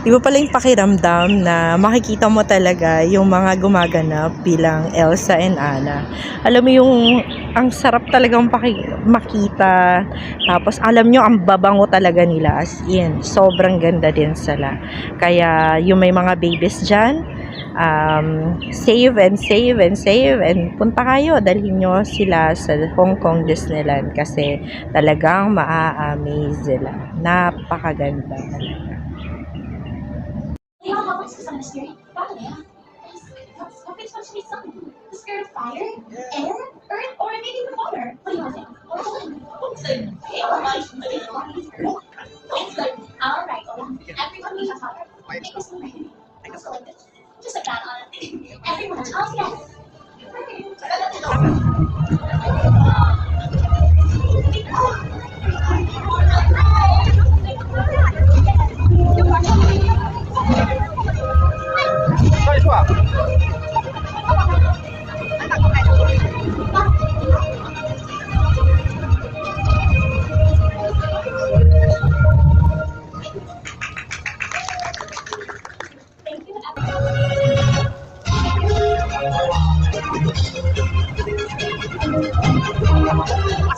Iba pala yung pakiramdam na makikita mo talaga yung mga gumaganap bilang Elsa and Anna. Alam mo yung ang sarap talagang paki- makita. Tapos alam nyo, ang babango talaga nila as in. Sobrang ganda din sila. Kaya yung may mga babies dyan, um, save and save and save and punta kayo. Dalhin nyo sila sa Hong Kong Disneyland kasi talagang maa-amaze sila. Napakaganda talaga. else is on the street? Fire. What's supposed to be sun? The spirit of fire? Air? Earth? Or maybe the water? What do you think? What's? Alright, Everyone we have fire. Just like this. Just. Uh, everyone, all すごい!